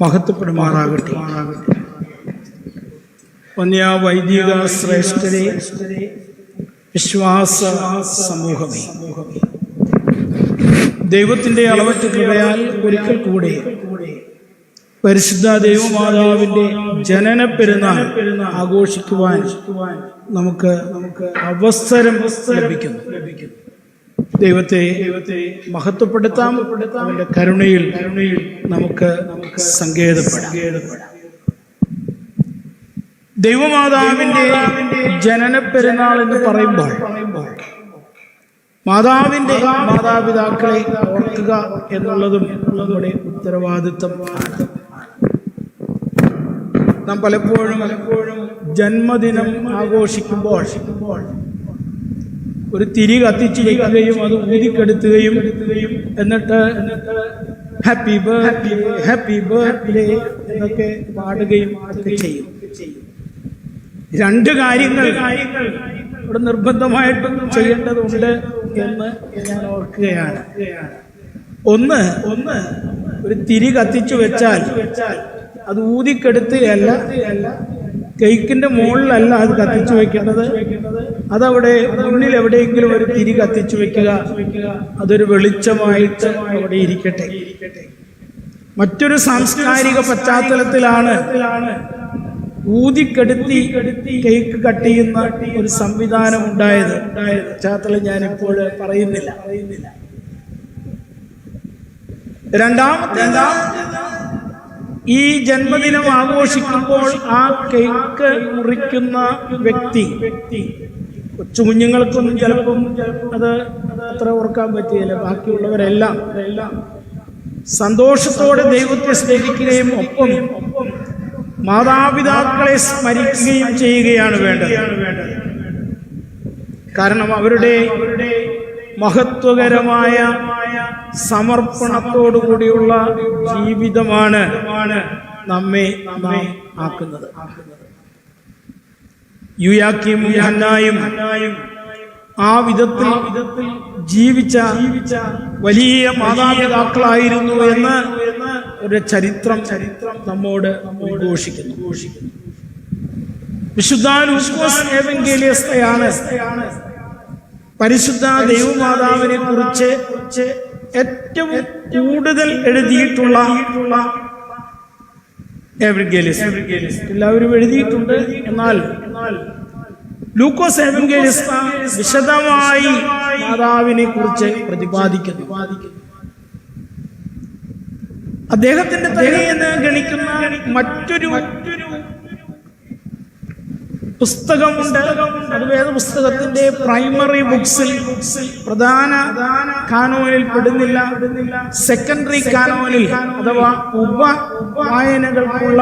മഹത്വപ്പെടുമാറാകട്ടെ. വന്യ വൈദിക ശ്രേഷ്ഠരെ വിശ്വാസ സമൂഹമേ. ദൈവത്തിന്റെ അളവറ്റ കൃപയാൽ ഒരിക്കൽ കൂടെ പരിശുദ്ധ ദൈവമാതാവിന്റെ ജനന പെരുന്നാൾ ആഘോഷിക്കുവാൻ നമുക്ക് നമുക്ക് അവസരം ലഭിക്കുന്നു. ദൈവത്തെ ദൈവത്തെ മഹത്വപ്പെടുത്താം. അവന്റെ കരുണയിൽ കരുണയിൽ നമുക്ക് സങ്കേതപ്പെടാം. ദൈവമാതാവിന്റെ ജനന പെരുന്നാൾ എന്ന് പറയുമ്പോൾ മാതാവിന്റെ മാതാപിതാക്കളെ ഓർക്കുക എന്നുള്ളതും നമ്മുടെ ഉത്തരവാദിത്വം നാം പലപ്പോഴും പലപ്പോഴും ജന്മദിനം ആഘോഷിക്കുമ്പോൾ ഒരു തിരി കത്തിച്ച് വയ്ക്കുകയും അത് ഊതിക്കെടുത്തുകയും എന്നിട്ട് ഹാപ്പി ബർത്ത്ഡേ ഹാപ്പി ബർത്ത്ഡേ എന്നൊക്കെ പാടുകയും ഒക്കെ ചെയ്യും. രണ്ട് കാര്യങ്ങൾ കാര്യങ്ങൾ ഇവിടെ നിർബന്ധമായിട്ടും ചെയ്യേണ്ടതുണ്ട് എന്ന് ഞാൻ ഓർക്കുകയാണ്. ഒന്ന് ഒന്ന് ഒരു തിരി കത്തിച്ചു വെച്ചാൽ അത് ഊതിക്കെടുത്തുകയല്ല കേക്കിന്റെ മുകളിലല്ല അത് കത്തിച്ചു വെക്കേണ്ടത്. അതവിടെ മുന്നിൽ എവിടെയെങ്കിലും ഒരു തിരി കത്തിച്ചു വെക്കുക. അതൊരു വെളിച്ചമായിട്ട് അവിടെ ഇരിക്കട്ടെ. മറ്റൊരു സാംസ്കാരിക പശ്ചാത്തലത്തിലാണ് ഊതിക്കെടുത്തി കേക്ക് കട്ട് ചെയ്യുന്ന ഒരു സംവിധാനം ഉണ്ടായത്. പശ്ചാത്തലം ഞാൻ ഇപ്പോൾ പറയുന്നില്ല. രണ്ടാമത്തെ ഈ ജന്മദിനം ആഘോഷിക്കുമ്പോൾ ആ കേക്ക് മുറിക്കുന്ന വ്യക്തി കൊച്ചു കുഞ്ഞുങ്ങൾക്കൊന്നും ചിലപ്പം അത് അത്ര ഓർക്കാൻ പറ്റിയില്ല ബാക്കിയുള്ളവരെല്ലാം സന്തോഷത്തോടെ ദൈവത്തെ സ്നേഹിക്കുകയും ഒപ്പം മാതാപിതാക്കളെ സ്മരിക്കുകയും ചെയ്യുകയാണ് വേണ്ടത്. കാരണം അവരുടെ മഹത്വകരമായ സമർപ്പണത്തോടുകൂടിയുള്ള ജീവിതമാണ് നമ്മെ നാം ആക്കുന്നത്. യുയാക്കിയും ഹന്നായും ആ വിധത്തിൽ ജീവിച്ച വലിയ മാതാപിതാക്കളായിരുന്നു എന്ന് ഒരു ചരിത്രം ചരിത്രം നമ്മോട് ഘോഷിക്കുന്നു ഘോഷിക്കുന്നു വിശുദ്ധാനുസ്കോസ്തയാണ് പരിശുദ്ധ ദേവമാതാവിനെ കുറിച്ച് ഏറ്റവും കൂടുതൽ എഴുതിയിട്ടുള്ള എല്ലാവരും എഴുതിയിട്ടുണ്ട്. എന്നാൽ ലൂക്കോസ് എവൻഗേലിസ് വിശദമായി മാതാവിനെ കുറിച്ച് പ്രതിപാദിക്കുന്നു. അദ്ദേഹത്തിന്റെ തലയെന്ന് ഗണിക്കുന്ന മറ്റൊരു മറ്റൊരു പുസ്തകമുണ്ട്. അത് വേദപുസ്തകത്തിന്റെ പ്രൈമറി ബുക്സിൽ പ്രധാന കാനോനിൽ പെടുന്നില്ല. സെക്കൻഡറി കാനോനിൽ അഥവാ ഉപ വായനകൾക്കുള്ള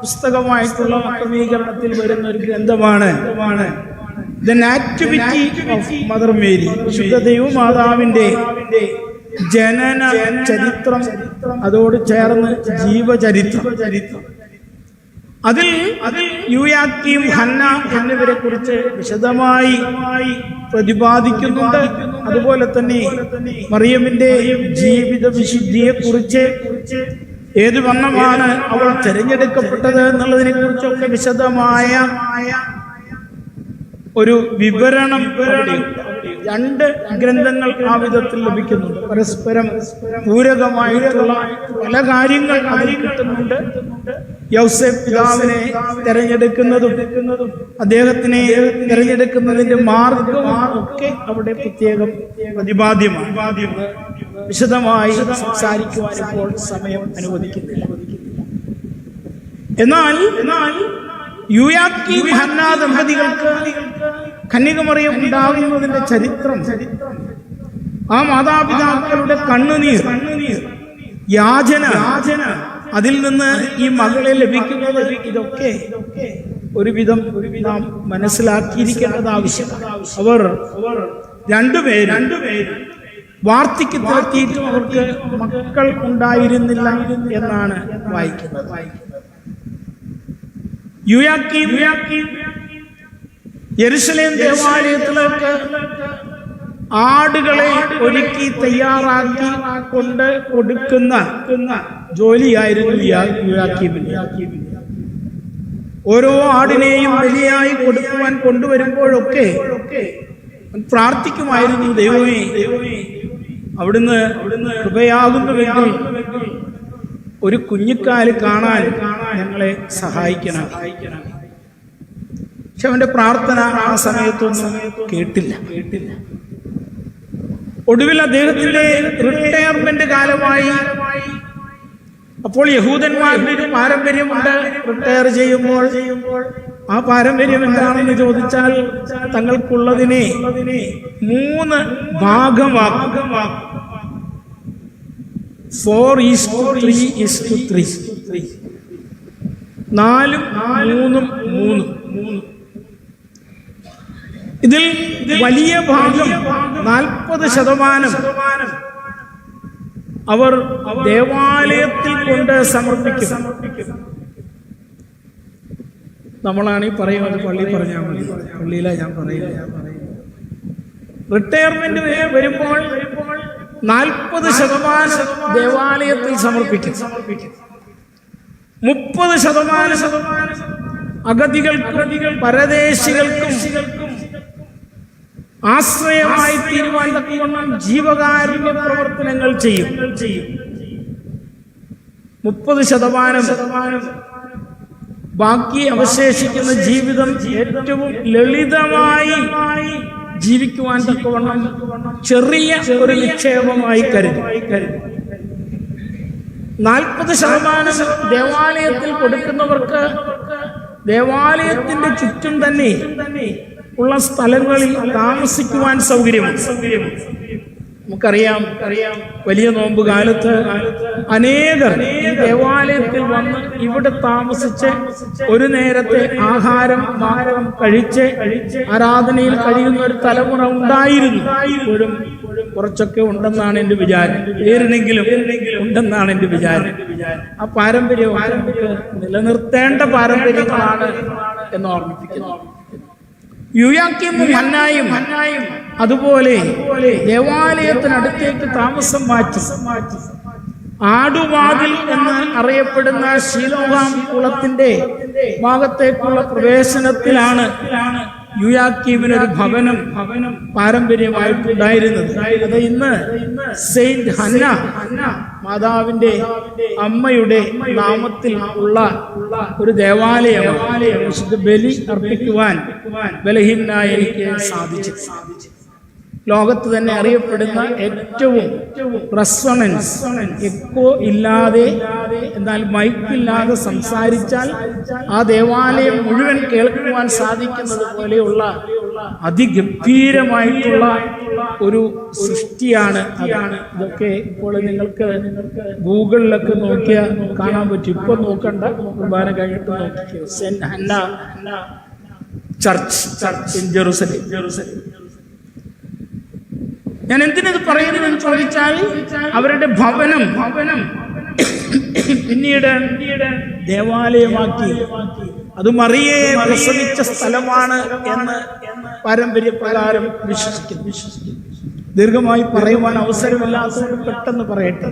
പുസ്തകമായിട്ടുള്ള ക്രമീകരണത്തിൽ വരുന്ന ഒരു ഗ്രന്ഥമാണ് the nativity of Mother Mary ശുദ്ധദൈവ മാതാവിന്റെ ജനന ചരിത്രം. അതോട് ചേർന്ന് ജീവചരിത്രം. ചരിത്രം അതിൽ യുയാക്കിയും ഹന്ന എന്നിവരെ കുറിച്ച് വിശദമായി പ്രതിപാദിക്കുന്നുണ്ട്. അതുപോലെ തന്നെ മറിയമിന്റെ ജീവിത വിശുദ്ധിയെ കുറിച്ച് ഏത് വണ്ണമാണ് അവൾ തിരഞ്ഞെടുക്കപ്പെട്ടത് എന്നുള്ളതിനെ കുറിച്ചൊക്കെ വിശദമായ ഒരു വിവരണം രണ്ട് ഗ്രന്ഥങ്ങൾ ആ വിധത്തിൽ ലഭിക്കുന്നുണ്ട്. പരസ്പരം പൂരകമായിട്ടുള്ള പല കാര്യങ്ങൾ അതിൽ കിട്ടുന്നുണ്ട്. യൗസഫ് പിതാവിനെ തെരഞ്ഞെടുക്കുന്നതും അദ്ദേഹത്തിനെ തെരഞ്ഞെടുക്കുന്നതിന്റെ മാർഗവും ഒക്കെ അവിടെ പ്രത്യേകം പ്രതിപാദ്യമാണ്. വിശദമായി സംസാരിക്കുവാൻ ഇപ്പോൾ സമയം അനുവദിക്കുന്നില്ല. എന്നാൽ എന്നാൽ യുയാക്കി ഹന്ന ദമ്പതികൾക്ക് കന്യകമറിയം ഉണ്ടാകുന്നതിന്റെ ചരിത്രം ആ മാതാപിതാക്കളുടെ കണ്ണുനീർ യാചന യാചന അതിൽ നിന്ന് ഈ മകളെ ലഭിക്കുന്നത് ഇതൊക്കെ ഒരുവിധം നാം മനസ്സിലാക്കിയിരിക്കേണ്ടത് ആവശ്യം അവർ രണ്ടുപേര് രണ്ടുപേര് വാർദ്ധക്യത്തിലെത്തിയിട്ടും അവർക്ക് മക്കൾ ഉണ്ടായിരുന്നില്ല എന്നാണ് വായിക്കുന്നത്. യുയാക്കീം യെരുസലേം ദേവാലയത്തിലേക്ക് ആടുകളെ ഒരുക്കി തയ്യാറാക്കി കൊണ്ട് കൊടുക്കുന്ന ജോലിയായിരുന്നു ഓരോ ആടിനെയും ബലിയായി കൊടുക്കുവാൻ കൊണ്ടുവരുമ്പോഴൊക്കെ പ്രാർത്ഥിക്കുമായിരുന്നു ദൈവമേ. അവിടുന്ന് കൃപയാകുന്നുവെങ്കിൽ ഒരു കുഞ്ഞിക്കാൽ കാണാൻ ഞങ്ങളെ സഹായിക്കണം. പക്ഷെ അവന്റെ പ്രാർത്ഥന ആ സമയത്തൊന്നും കേട്ടില്ല. കേട്ടില്ല ഒടുവിൽ അദ്ദേഹത്തിന്റെ റിട്ടയർമെന്റ് കാലമായി അപ്പോൾ യഹൂദന്മാരുടെ ഒരു പാരമ്പര്യമുണ്ട്. റിട്ടയർ ചെയ്യുമ്പോൾ ആ പാരമ്പര്യം എന്താണെന്ന് ചോദിച്ചാൽ തങ്ങൾക്കുള്ളതിനെ മൂന്ന് ഭാഗമാക്കും. Four is three is two three നാലും മൂന്നും മൂന്നും മൂന്നും. ഇതിൽ വലിയ ഭാഗം നാൽപ്പത് ശതമാനം അവർ ദേവാലയത്തിൽ കൊണ്ട് സമർപ്പിക്കും. നമ്മളാണ് പറയുന്നത് പള്ളി പറഞ്ഞാൽ മതി. പള്ളിയിലാ ഞാൻ പറയില്ല റിട്ടയർമെന്റ് വരുമ്പോൾ നാൽപ്പത് ശതമാനം ദേവാലയത്തിൽ സമർപ്പിക്കും. മുപ്പത് ശതമാനം അഗതികൾക്കും പരദേശികൾക്കും ആശ്രയമായി തീരുവാൻ തക്കവണ്ണം ജീവകാരുണ്യ പ്രവർത്തനങ്ങൾ ചെയ്യും. മുപ്പത് ശതമാനം ശതമാനം ബാക്കി അവശേഷിക്കുന്ന ജീവിതം ഏറ്റവും ലളിതമായി ജീവിക്കുവാൻ തക്കവണ്ണം ചെറിയ ഒരു നിക്ഷേപമായി കരുതും. നാൽപ്പത് ശതമാനം ദേവാലയത്തിൽ കൊടുക്കുന്നവർക്ക് ദേവാലയത്തിന്റെ ചുറ്റും തന്നെ ഉള്ള സ്ഥലങ്ങളിൽ താമസിക്കുവാൻ സൗകര്യമുണ്ട് നമുക്കറിയാം അറിയാം വലിയ നോമ്പ് കാലത്ത് അനേകർ ദേവാലയത്തിൽ വന്ന് ഇവിടെ താമസിച്ച് ഒരു നേരത്തെ ആഹാരം ആഹാരം കഴിച്ച് ആരാധനയിൽ കഴിയുന്ന ഒരു തലമുറ ഉണ്ടായിരുന്നു. ഇപ്പോഴും കുറച്ചൊക്കെ ഉണ്ടെന്നാണ് എന്റെ വിചാരം. പേരിനെങ്കിലും ഉണ്ടെന്നാണ് എന്റെ വിചാരം. ആ പാരമ്പര്യം നിലനിർത്തേണ്ട പാരമ്പര്യങ്ങളാണ് എന്ന് ഓർമ്മിപ്പിക്കുന്നു. ഹന്നായും ഹന്നായും അതുപോലെ ദേവാലയത്തിനടുത്തേക്ക് താമസം മാറ്റി. ആടുവാതിൽ എന്ന് അറിയപ്പെടുന്ന ശീലോഹാം കുളത്തിന്റെ ഭാഗത്തേക്കുള്ള പ്രവേശനത്തിലാണ്. യുയാക്കീമിന് ഒരു ഭവനം ഭവനം പാരമ്പര്യമായിട്ടുണ്ടായിരുന്നത്. അത് ഇന്ന് സെയിന്റ് ഹന്ന മാതാവിന്റെ അമ്മയുടെ നാമത്തിൽ ഉള്ള ഒരു ദേവാലയം വിശുദ്ധ ബലി അർപ്പിക്കുവാൻ ബലഹീനായ എനിക്ക് സാധിച്ചു ലോകത്ത് തന്നെ അറിയപ്പെടുന്ന ഏറ്റവും റെസൊണൻസ് എക്കോ ഇല്ലാതെ എന്നാൽ മൈക്കില്ലാതെ സംസാരിച്ചാൽ ആ ദേവാലയം മുഴുവൻ കേൾക്കുവാൻ സാധിക്കുന്നത് പോലെയുള്ള അതിഗംഭീരമായിട്ടുള്ള ഒരു സൃഷ്ടിയാണ് അതാണ് ഇതൊക്കെ ഇപ്പോൾ നിങ്ങൾക്ക് ഗൂഗിളിലൊക്കെ നോക്കിയാൽ കാണാൻ പറ്റും. ഇപ്പൊ നോക്കണ്ട. കുർബാന കഴിഞ്ഞിട്ട് നോക്കിക്കോ saint Hanna church church in Jerusalem. Jerusalem. ഞാൻ എന്തിനത് പറയുന്നു എന്ന് ചോദിച്ചാൽ അവരുടെ ഭവനം ഭവനം പിന്നീട് ദേവാലയമാക്കി. അത് മറിയെ പ്രസവിച്ച സ്ഥലമാണ് എന്ന് പാരമ്പര്യപ്രകാരം വിശ്വസിക്കുന്നു വിശ്വസിക്കുന്നു. ദീർഘമായി പറയുവാൻ അവസരമില്ലാത്തതുകൊണ്ട് പെട്ടെന്ന് പറയട്ടെ.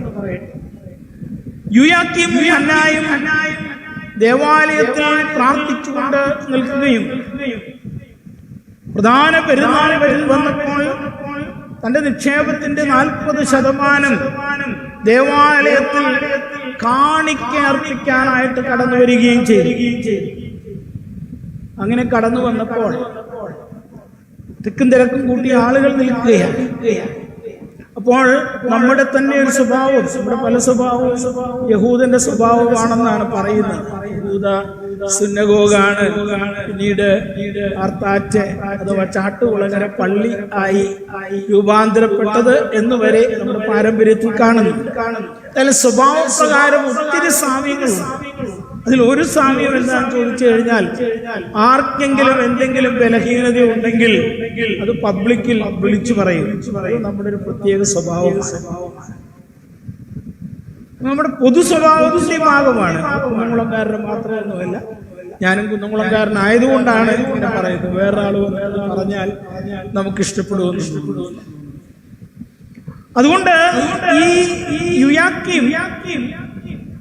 യുയാക്കിയും ദേവാലയത്തിൽ പ്രാർത്ഥിച്ചുകൊണ്ട് നിൽക്കുകയും പ്രധാന പെരുന്നാൾ വന്നപ്പോൾ തന്റെ നിക്ഷേപത്തിന്റെ നാൽപ്പത് ശതമാനം ദേവാലയത്തിൽ കാണിക്ക അർപ്പിക്കാനായിട്ട് കടന്നു വരികയും ചെയ്തു. അങ്ങനെ കടന്നു വന്നപ്പോൾ തിക്കും തിരക്കും കൂട്ടി ആളുകൾ നിൽക്കുകയാണ്. അപ്പോൾ നമ്മുടെ തന്നെ ഒരു സ്വഭാവം നമ്മുടെ പല സ്വഭാവവും യഹൂദന്റെ സ്വഭാവമാണെന്നാണ് പറയുന്നത്. യഹൂദ സുന്നഗോഗാണ്. പിന്നീട് ആർത്താറ്റ് അഥവാ ചാട്ടുകുളങ്ങര പള്ളി ആയി രൂപാന്തരപ്പെട്ടത് എന്ന് വരെ നമ്മുടെ പാരമ്പര്യത്തിൽ കാണുന്നു. അതിൽ സ്വഭാവപ്രകാരം ഒത്തിരി സാമ്യങ്ങളുണ്ട് അതിൽ ഒരു സാമ്യം എന്താണെന്ന് ചോദിച്ചു കഴിഞ്ഞാൽ ആർക്കെങ്കിലും എന്തെങ്കിലും ബലഹീനത ഉണ്ടെങ്കിൽ അത് പബ്ലിക്കിൽ വിളിച്ചു പറയും. നമ്മുടെ ഒരു പ്രത്യേക സ്വഭാവമാണ്. നമ്മുടെ പൊതു സ്വഭാവത്തിന്റെ ഭാഗമാണ്. കുന്നംകുളക്കാരുടെ മാത്രമൊന്നുമല്ല ഞാനും കുന്നംകുളക്കാരനായതുകൊണ്ടാണ് ഇങ്ങനെ പറയുന്നത്. വേറൊരാൾ പറഞ്ഞാൽ നമുക്ക് ഇഷ്ടപ്പെടുമെന്ന് അതുകൊണ്ട് ഈ യുയാക്കിയും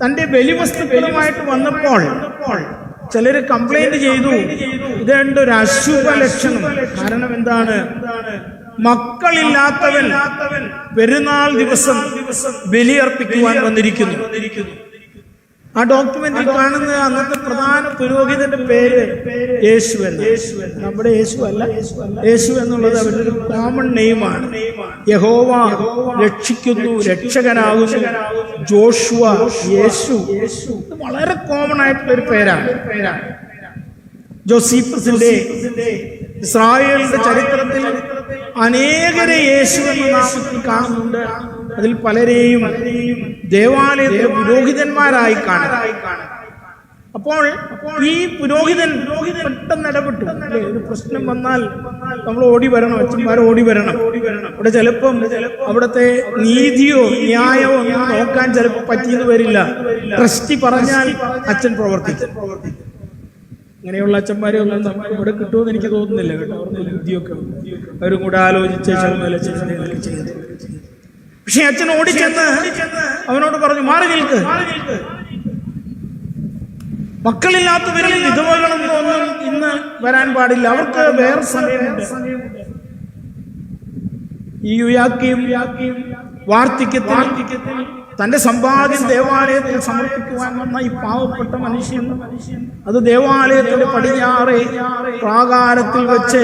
തന്റെ ബലിവസ്തുക്കളുമായിട്ട് വന്നപ്പോൾ ചിലര് കംപ്ലൈന്റ് ചെയ്തു ഇതേണ്ട ഒരു അശുഭ ലക്ഷണം കാരണം എന്താണ്? മക്കളില്ലാത്തവൻ പെരുന്നാൾ ദിവസം ബലിയർപ്പിക്കുവാൻ വന്നിരിക്കുന്നു. ആ ഡോക്യുമെന്റിൽ കാണുന്ന അന്നത്തെ പ്രധാന പുരോഹിതന്റെ പേര് യേശു നമ്മുടെ യേശു അല്ല. യേശു എന്നുള്ളത് അവരുടെ ഒരു കോമൺ നെയ്മാണ് യഹോവ രക്ഷിക്കുന്നു രക്ഷകനാകുന്നു. ജോഷുവ യേശു. വളരെ കോമൺ ആയിട്ടുള്ള ഒരു പേരാണ്. ജോസീഫസിന്റെ ഇസ്രായേലിന്റെ ചരിത്രത്തിൽ അനേകരെ യേശു എന്ന നാമത്തിൽ കാണുന്നുണ്ട്. അതിൽ പലരെയും ദേവാലയത്തിലെ പുരോഹിതന്മാരായി കാണാം. അപ്പോൾ ഈ പുരോഹിതൻ പെട്ടെന്ന് ഇടപെട്ടു. ഒരു പ്രശ്നം വന്നാൽ നമ്മൾ ഓടി വരണം അച്ഛന്മാർ ഓടി വരണം. അവിടെ ചിലപ്പം അവിടുത്തെ നീതിയോ ന്യായമോ നോക്കാൻ ചിലപ്പോൾ പറ്റിയെന്ന് വരില്ല. ട്രസ്റ്റി പറഞ്ഞാൽ അച്ഛൻ പ്രവർത്തിക്കും. ഇങ്ങനെയുള്ള അച്ഛന്മാരെ ഒന്നും നമുക്ക് ഇവിടെ കിട്ടുമെന്ന് എനിക്ക് തോന്നുന്നില്ല കേട്ടോ. അവർക്ക് ബുദ്ധിയൊക്കെ. അവരും കൂടെ ആലോചിച്ച് പക്ഷെ അച്ഛൻ ഓടിച്ചെന്ന് അവനോട് പറഞ്ഞു മാറി നിൽക്ക്. മക്കളില്ലാത്തവരും വിധവകളൊന്നും ഒന്നും ഇന്ന് വരാൻ പാടില്ല. അവർക്ക് വേറെ സമയമുണ്ട്. ഈ യുയാക്കിയും വാർദ്ധക്യത്തിൽ തന്റെ സമ്പാദ്യം ദേവാലയത്തിൽ സമർപ്പിക്കുവാൻ വന്ന ഈ പാവപ്പെട്ട മനുഷ്യൻ അത് ദേവാലയത്തിന്റെ പടിഞ്ഞാറെ പ്രാകാരത്തിൽ വെച്ച്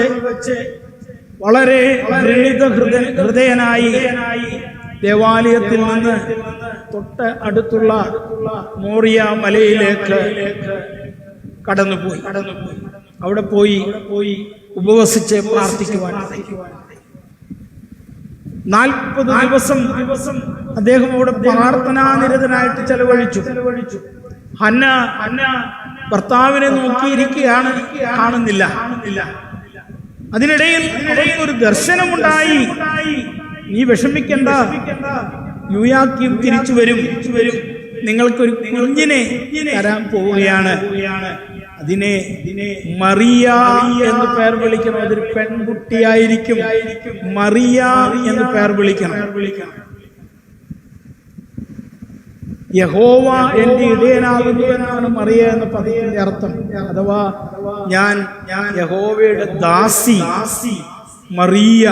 വളരെ ഹൃദയ ഹൃദയനായി ദേവാലയത്തിൽ നിന്ന് തൊട്ട് അടുത്തുള്ള മോറിയ മലയിലേക്ക് കടന്നുപോയി. കടന്നുപോയി അവിടെ പോയി പോയി ഉപവസിച്ച് പ്രാർത്ഥിക്കുവാൻ. നാൽപ്പത് ദിവസം ദിവസം അദ്ദേഹം അവിടെ പ്രാർത്ഥനാനിരതനായിട്ട് ചെലവഴിച്ചു. ചെലവഴിച്ചു. ഹന്ന ഹന്ന ഭർത്താവിനെ നോക്കിയിരിക്കുകയാണ് കാണുന്നില്ല. കാണുന്നില്ല. അതിനിടയിൽ ഒരു ദർശനമുണ്ടായി. നീ വിഷമിക്കണ്ട. യുയാക്കിയും തിരിച്ചു വരും. വരും. നിങ്ങൾക്കൊരു കുഞ്ഞിനെ തരാൻ പോവുകയാണ്. അതിനെ മറിയ എന്ന് പേർ വിളിക്കണം. അതൊരു പെൺകുട്ടിയായിരിക്കും. മറിയ എന്ന് പേർ വിളിക്കണം. യഹോവ എന്റെ ഇടയനാകുന്നു എന്നാണ് മറിയ എന്ന പദത്തിന്റെ അർത്ഥം. അഥവാ ഞാൻ ഞാൻ യഹോവയുടെ ദാസി മറിയ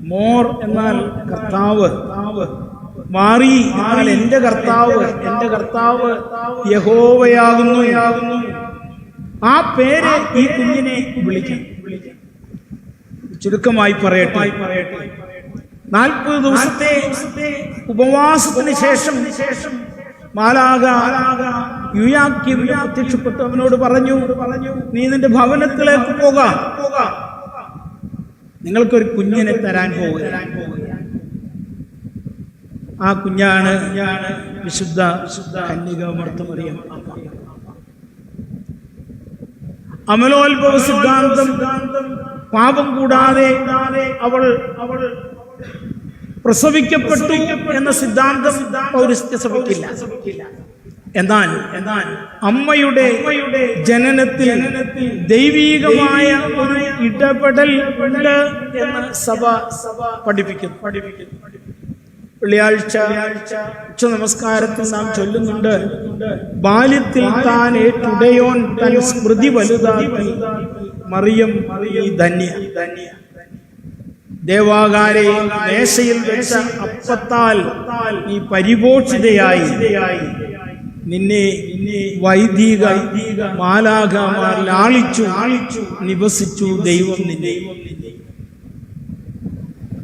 മോർ എന്നാൽ കർത്താവ്. മാറി എന്നാൽ എന്റെ കർത്താവ് എന്റെ കർത്താവ് യഹോവയാകുന്നു. യാകുന്നു ആ പേര് ഈ കുഞ്ഞിനെ വിളിക്കാം. ചുരുക്കമായി പറയട്ടെ. പറയട്ടെ. നാൽപ്പത് ദിവസത്തെ ഉപവാസത്തിന് ശേഷം ശേഷം മാലാക യുയാക്കിയും പ്രത്യക്ഷപ്പെട്ടു. അവനോട് പറഞ്ഞു പറഞ്ഞു നീ നിന്റെ ഭവനത്തിലേക്ക് പോകാം. പോകാം. നിങ്ങൾക്കൊരു കുഞ്ഞിനെ തരാൻ പോകുക ആ കുഞ്ഞാണ് വിശുദ്ധ കന്യക മർത്തമറിയം അമലോത്ഭവ സിദ്ധാന്തം പാപം കൂടാതെ അവൾ അവൾ പ്രസവിക്കപ്പെട്ടു എന്ന സിദ്ധാന്തം പൗരസ്ത്യ സഭയ്ക്കില്ല. എന്നാൽ എന്നാൽ അമ്മയുടെ ജനനത്തിൽ ജനനത്തിൽ ദൈവീകമായ ഒരു ഇടപെടൽ ഉണ്ട് എന്ന് സഭ സഭ പഠിപ്പിക്കുന്നു പഠിപ്പിക്കുന്നു. വെള്ളിയാഴ്ച ഉച്ച നമസ്കാരത്തിൽ നാം ചൊല്ലുന്നുണ്ട് ബാല്യത്തിൽ താൻ ഏറ്റുടയോൻ തൻ സ്മൃതി വലുതാക്കി മറിയം ഈ ധന്യ. ദേവാകാരെ മേശയിൽ വെച്ച അപ്പത്താൽ ഈ പരിപോഷിതയായി. നിന്നെ വൈദിക മാലാഖമാർ ലാളിച്ചു നിവസിച്ചു ദൈവം നിന്നെ.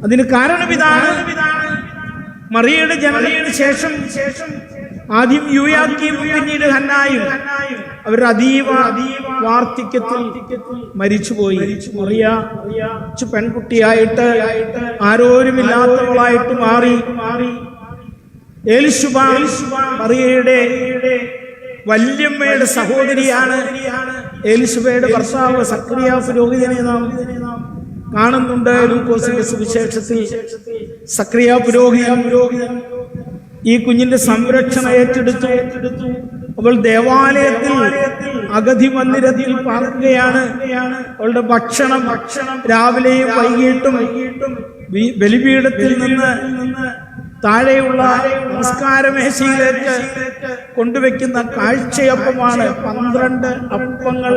അതിന് കാരണം ഇതാണ്. മറിയയുടെ ജനനത്തിന് ശേഷം ശേഷം ആദ്യം യുയാക്കിയും പിന്നീട് ഹന്നായും. അവർ അതീവ വാർദ്ധക്യത്തിൽ മരിച്ചുപോയി. മറിയ പെൺകുട്ടിയായിട്ട് ആരോരുമില്ലാത്തവളായിട്ട് മാറി. മാറി. ഏലിശുബ മറിയയുടെ വല്യമ്മയുടെ സഹോദരിയാണ് ഏലിശുബയുടെ ഭർത്താവ് സക്രിയ പുരോഹിതനെ നാം കാണുന്നുണ്ട് ലൂക്കോസിന്റെ സുവിശേഷത്തിൽ സക്രിയ പുരോഹിതൻ ഈ കുഞ്ഞിന്റെ സംരക്ഷണം ഏറ്റെടുത്തു. അവൾ ദേവാലയത്തിൽ അഗതി മന്ദിരത്തിൽ പാർക്കുകയാണ്. അവളുടെ ഭക്ഷണം ഭക്ഷണം രാവിലെയും വൈകിട്ടും ബലിപീഠത്തിൽ നിന്ന് താഴെയുള്ള നമസ്കാരമേശയിലേക്ക് കൊണ്ടുവയ്ക്കുന്ന കാഴ്ചയപ്പമാണ് പന്ത്രണ്ട് അപ്പങ്ങൾ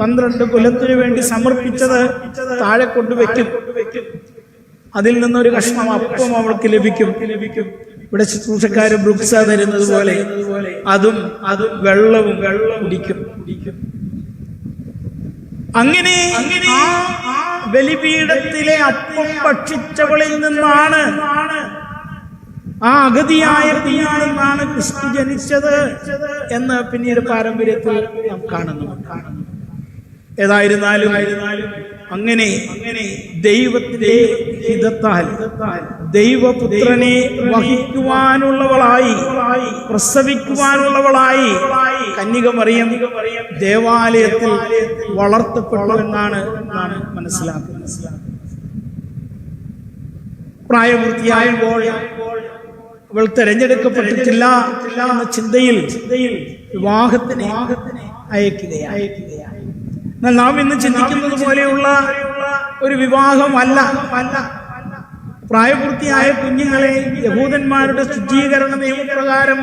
പന്ത്രണ്ട് കുലത്തിനു വേണ്ടി സമർപ്പിച്ചത് താഴെ കൊണ്ടുവെക്കും അതിൽ നിന്നൊരു കഷ്ണം അപ്പം അവൾക്ക് ലഭിക്കും. ലഭിക്കും ഇവിടെ ശുശ്രൂഷക്കാര് ബ്രുക്സ തരുന്നത് പോലെ അതും അതും വെള്ളവും വെള്ളം കുടിക്കും. അങ്ങനെ ബലിപീഠത്തിലെ അപ്പം ഭക്ഷിച്ചവളിൽ നിന്നാണ് ആ അഗതിയായ കുഞ്ഞിൽ കൃഷ്ണ ജനിച്ചത് എന്ന് പിന്നീട് പാരമ്പര്യത്തിൽ നാം കാണുന്നു. ഏതായിരുന്നാലും അങ്ങനെ അങ്ങനെ ദൈവത്തിന്റെ ഹിതത്താൽ ദൈവപുത്രനെ വഹിക്കുവാനുള്ളവളായി പ്രസവിക്കുവാനുള്ളവളായി കന്യക മറിയം ദേവാലയത്തിൽ വളർത്തപ്പെട്ടു എന്നാണ് നാം മനസ്സിലാക്കുന്നത്. പ്രായപൂർത്തിയായപ്പോൾ അവൾ തെരഞ്ഞെടുക്കപ്പെട്ടിട്ടില്ല എന്ന ചിന്തയിൽ ചിന്തയിൽ വിവാഹത്തിന് അയക്കുകയാണ്. അയക്കുകയാണ് എന്നാൽ നാം ഇന്ന് ചിന്തിക്കുന്നത് പോലെയുള്ള ഒരു വിവാഹമല്ല അല്ല. പ്രായപൂർത്തിയായ കുഞ്ഞുങ്ങളെ യഹൂദന്മാരുടെ ശുചീകരണ നിയമപ്രകാരം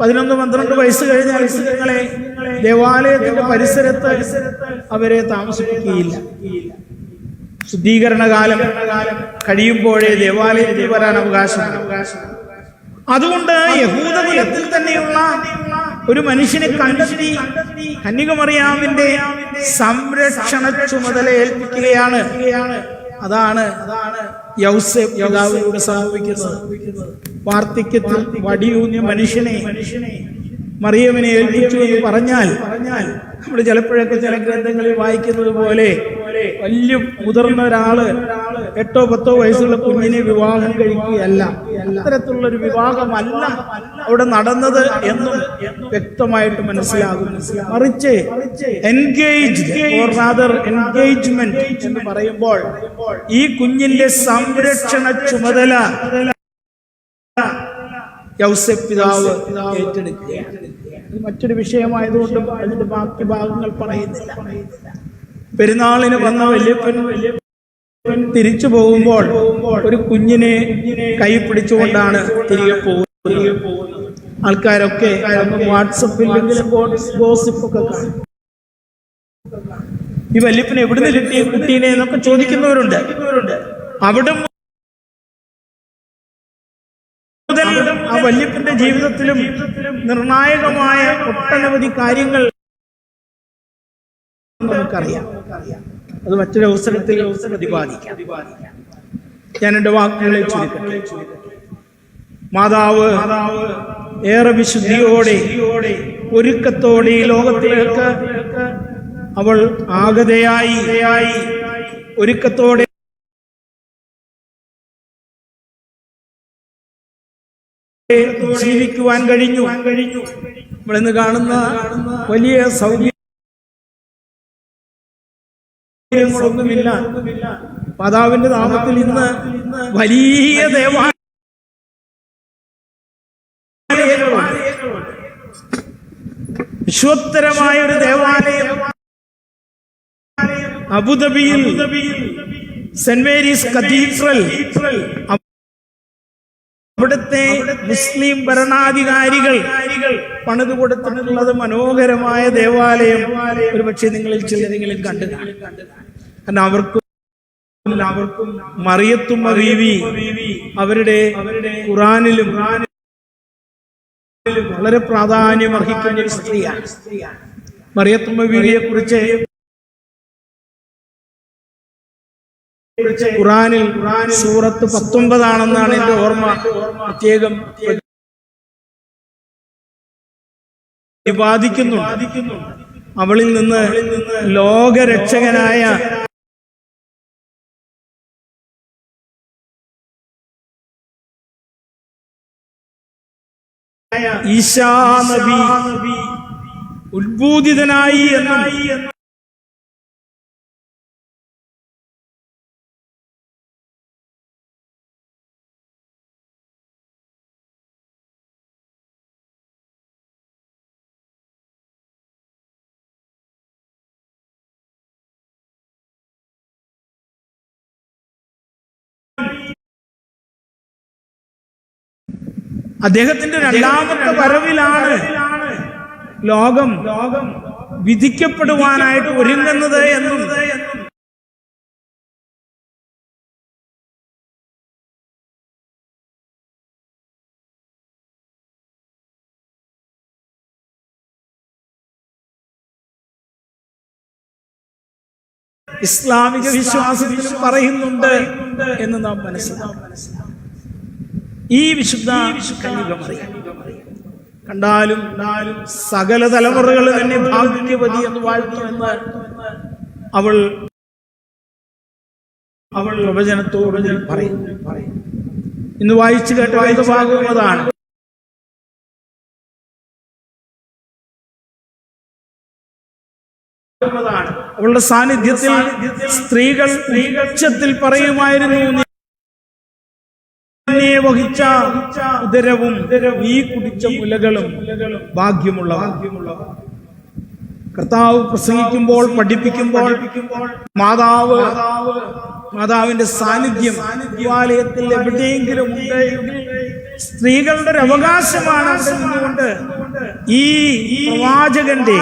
പതിനൊന്ന് പന്ത്രണ്ട് വയസ്സ് കഴിഞ്ഞ കുഞ്ഞുങ്ങളെ ദേവാലയത്തിന്റെ പരിസരത്ത് അവരെ താമസിപ്പിക്കുകയില്ല. ശുദ്ധീകരണ കാലം കഴിയുമ്പോഴേ ദേവാലയത്തിൽ വരാൻ അവകാശം അതുകൊണ്ട് യഹൂദകുലത്തിൽ തന്നെയുള്ള ഒരു മനുഷ്യനെ കണ്ടെത്തി കന്യകമറിയാമിന്റെ സംരക്ഷണ ചുമതല ഏൽപ്പിക്കുകയാണ്. അതാണ് വാർദ്ധക്യത്തിൽ വടിയൂന്നിയ മനുഷ്യനെ മറിയമ്മനെ ഏൽപ്പിച്ചു എന്ന് പറഞ്ഞാൽ നമ്മൾ ചിലപ്പോഴൊക്കെ ചില ഗ്രന്ഥങ്ങളിൽ വായിക്കുന്നത് പോലെ വലിയ മുതിർന്ന ഒരാൾ എട്ടോ പത്തോ വയസ്സുള്ള കുഞ്ഞിനെ വിവാഹം കഴിക്കുകയല്ല. അത്തരത്തിലുള്ള ഒരു വിവാഹമല്ല അവിടെ നടന്നത് എന്നും വ്യക്തമായിട്ട് മനസ്സിലാകും. മറിച്ച് എൻഗേജ് ഓർ റാദർ എൻഗേജ്മെന്റ് എന്ന് പറയുമ്പോൾ ഈ കുഞ്ഞിന്റെ സംരക്ഷണ ചുമതല പിതാവ് ഏറ്റെടുക്കുകയാണ്. മറ്റൊരു വിഷയമായതുകൊണ്ട് അതിന്റെ ബാക്കി ഭാഗങ്ങൾ പറയുന്നില്ല. പെരുന്നാളിന് വന്ന വല്യപ്പൻ തിരിച്ചു പോകുമ്പോൾ ഒരു കുഞ്ഞിനെ കൈ പിടിച്ചുകൊണ്ടാണ് തിരികെ പോകുന്നത്. ആൾക്കാരൊക്കെ വാട്സപ്പിൽ ഗോസിപ്പ് ഒക്കെ കാണും. ഈ വല്യപ്പന് എവിടുന്ന് കിട്ടിയ കുട്ടീനെ എന്നൊക്കെ ചോദിക്കുന്നവരുണ്ട്. അവിടെ മുതൽ ആ വല്യപ്പന്റെ ജീവിതത്തിലും നിർണായകമായ ഒട്ടനവധി കാര്യങ്ങൾ നമുക്കറിയാം. അത് മറ്റൊരു അവസരത്തിൽ പ്രതിപാദിക്കാം. ഞാൻ എന്റെ വാക്കുകളെ ചുരുക്കട്ടെ. മാതാവ് ഏറെ വിശുദ്ധിയോടെ ഒരുക്കത്തോടെ ഈ ലോകത്തിലേക്ക് അവൾ ആഗതയായി. ഒരുക്കത്തോടെ ജീവിക്കുവാൻ കഴിഞ്ഞു. കഴിഞ്ഞു നമ്മളിന്ന് കാണുന്ന വലിയ സൗകര്യങ്ങളൊന്നുമില്ല മാതാവിന്റെ നാമത്തിൽ ഇന്ന് വലിയ ദേവാലയങ്ങളുണ്ട് വിശ്വോത്തരമായ ഒരു ദേവാലയം. അബുദാബിയിൽ സെന്റ് മേരീസ് കത്തീഡ്രൽ. അവിടുത്തെ മുസ്ലിം ഭരണാധികാരികൾ പണിത് കൊടുത്തിട്ടുള്ളത് മനോഹരമായ ദേവാലയം. ഒരു പക്ഷേ നിങ്ങളിൽ ചിലരെങ്കിലും കണ്ടു കാരണം അവർക്കും അവർക്കും മറിയത്തും ബീവി അവരുടെ ഖുറാനിലും വളരെ പ്രാധാന്യം അർഹിക്കുന്ന ഒരു സ്ത്രീയാണ്. മറിയത്തുമ്മ ബീവിയെ കുറിച്ച് ഖുറാനിൽ സൂറത്ത് പത്തൊമ്പതാണെന്നാണ് എന്റെ ഓർമ്മ. പ്രത്യേകം പ്രതിപാദിക്കുന്നുണ്ട് അവളിൽ നിന്ന് ലോകരക്ഷകനായ ഈശാ നബി ഉത്ഭൂതിതനായി എന്നും അദ്ദേഹത്തിന്റെ രണ്ടാമത്തെ വരവിലാണ് ലോകം ലോകം വിധിക്കപ്പെടുവാനായിട്ട് ഒരുങ്ങുന്നത് എന്നും. ഇസ്ലാമിക വിശ്വാസത്തിൽ പറയുന്നുണ്ട് എന്ന് നാം മനസ്സിലാക്കും ഈ വിശുദ്ധ കന്യകമറിയം കണ്ടാലും സകല തലമുറകൾ തന്നെ ഭാഗ്യവതി എന്ന് വാഴ്ത്തുമെന്ന് അവൾ അവൾ പ്രവചനത്തോട് പറയും. ഇന്ന് വായിച്ചു കേട്ട വായിച്ച അതാണ്. അവളുടെ സാന്നിധ്യത്തിൽ സ്ത്രീകൾ ഉച്ചത്തിൽ പറയുമായിരുന്നു "നീ വഹിച്ച ഉദരവും ഈ കുടിച്ച മുലകളും ഭാഗ്യമുള്ള കർത്താവ് പ്രസംഗിക്കുമ്പോൾ പഠിപ്പിക്കുമ്പോൾ മാതാവ് മാതാവിന്റെ സാന്നിധ്യം ദേവാലയത്തിൽ എവിടെയെങ്കിലും ഉണ്ടെങ്കിൽ സ്ത്രീകളുടെ ഒരു അവകാശമാണ് ഈ പ്രവാചകന്റെ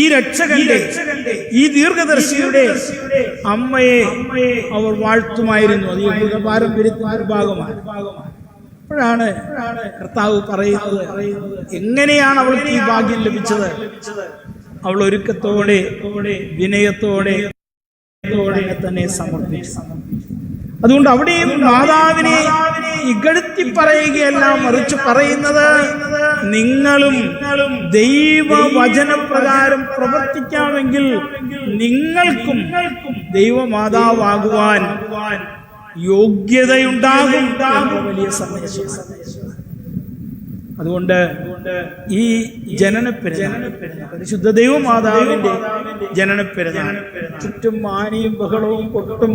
ഈ രക്ഷകന്റെ ഈ ദീർഘദർശിയുടെ അമ്മയെ അവർ വാഴ്ത്തുമായിരുന്നു. അത് യഹൂദ പാരമ്പര്യത്തിന്റെ ഭാഗമാണ് അപ്പോഴാണ് കർത്താവ് പറയുന്നത് എങ്ങനെയാണ് അവൾക്ക് ഈ ഭാഗ്യം ലഭിച്ചത്? അവൾ ഒരുക്കത്തോടെ വിനയത്തോടെ തന്നെ സമർപ്പിച്ചു. അതുകൊണ്ട് അവിടെയും മാതാവിനെ ഇകഴ്ത്തി പറയുകയല്ല മറിച്ച് പറയുന്നത് നിങ്ങളും ദൈവവചനപ്രകാരം പ്രവർത്തിക്കാമെങ്കിൽ നിങ്ങൾക്കും ദൈവമാതാവാകുവാൻ യോഗ്യതയുണ്ടാകും വലിയ സന്ദേശം അതുകൊണ്ട് ഈ ജനനപ്പെരുന്നാൾ പരിശുദ്ധ ദൈവമാതാവിന്റെ ജനനപ്പെരുന്നാൾ ചുറ്റും മാനിയും ബഹളവും പൊട്ടും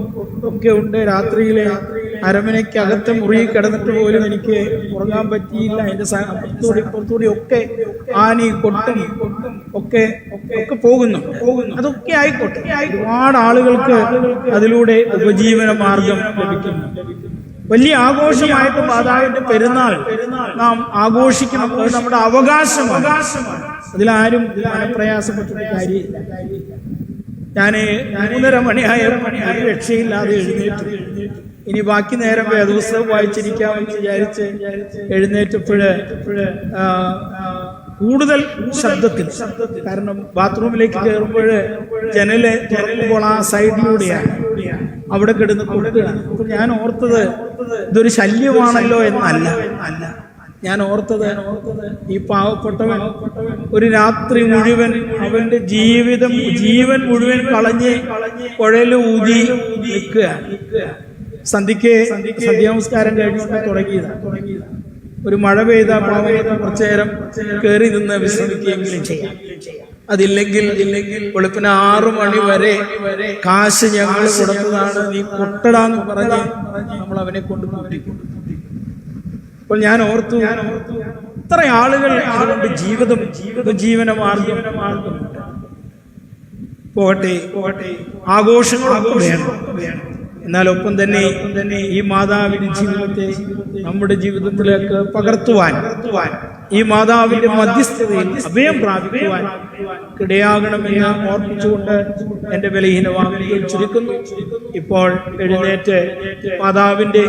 ഒക്കെ ഉണ്ട്. രാത്രിയിലെ അരമനയ്ക്ക് അകത്ത് മുറിയിൽ കിടന്നിട്ട് പോലും എനിക്ക് ഉറങ്ങാൻ പറ്റിയില്ല. അതിന്റെ പുറത്തൂടി ഇപ്പുറത്തൂടി ഒക്കെ ആനി കൊട്ടും ഒക്കെ ഒക്കെ പോകുന്നു. അതൊക്കെ ആയിക്കോട്ടെ. ഒരുപാട് ആളുകൾക്ക് അതിലൂടെ ഉപജീവന മാർഗം ലഭിക്കുന്നു. വലിയ ആഘോഷമായിട്ട് മാതാവിന്റെ പെരുന്നാൾ നാം ആഘോഷിക്കണം അത് നമ്മുടെ അവകാശമാണ്. അതിലാരും പ്രയാസപ്പെട്ടൊരു കാര്യമില്ല. ഞാൻ മൂന്നര മണിയായ ഒരു രക്ഷയില്ലാതെ എഴുന്നേറ്റ്. ഇനി ബാക്കി നേരം വേദപുസ്തകം വായിച്ചിരിക്കാമെന്ന് വിചാരിച്ച് എഴുന്നേറ്റപ്പോഴ് കൂടുതൽ ശബ്ദത്തിൽ കാരണം ബാത്റൂമിലേക്ക് കയറുമ്പോൾ ജനൽ തുറക്കുമ്പോൾ ആ സൈഡിലൂടെയാണ്. അവിടെ കിടന്ന് കൊടുക്കുകയാണ്. ഞാൻ ഓർത്തത് ഇതൊരു ശല്യമാണല്ലോ എന്നല്ല. അല്ല ഞാൻ ഓർത്തത് ഈ പാവപ്പെട്ടവൻ ഒരു രാത്രി മുഴുവൻ അവന്റെ ജീവിതം ജീവൻ മുഴുവൻ കളഞ്ഞ് കുഴൽ ഊതി നിൽക്കുക സന്ധ്യക്ക് സന്ധ്യാനമസ്കാരം കഴിഞ്ഞുകൊണ്ട് തുടങ്ങിയതാണ്. ഒരു മഴ പെയ്ത പാവങ്ങൾക്ക് കുറച്ചു നേരം കയറി നിന്ന് വിശ്രമിക്കുകയെങ്കിലും ചെയ്യാം. അതില്ലെങ്കിൽ ഇല്ലെങ്കിൽ വെളുപ്പിന് ആറു മണി വരെ കാശ് ഞങ്ങൾ കൊടുത്തതാണ്. നീ കൊട്ടടാന്ന് പറഞ്ഞ് നമ്മൾ അവനെ കൊണ്ട് അപ്പോൾ ഞാൻ ഓർത്തു ഇത്ര ആളുകൾ അതുകൊണ്ട് ജീവിതം ജീവന മാർഗം. മാർഗമുണ്ട് പോകട്ടെ. പോകട്ടെ. ആഘോഷങ്ങളൊക്കെ വേണം. വേണം. എന്നാൽ ഒപ്പം തന്നെ തന്നെ ഈ മാതാവിന്റെ ജീവിതത്തെ നമ്മുടെ ജീവിതത്തിലേക്ക് പകർത്തുവാൻ ഈ മാതാവിന്റെ മധ്യസ്ഥതയിൽ അഭയം പ്രാപിക്കുവാൻ ഇടയാകണമെന്ന് ഓർപ്പിച്ചുകൊണ്ട് എന്റെ വിലഹീന വാക്കുകൾ ചുരുക്കുന്നു. ഇപ്പോൾ എഴുന്നേറ്റ് മാതാവിന്റെ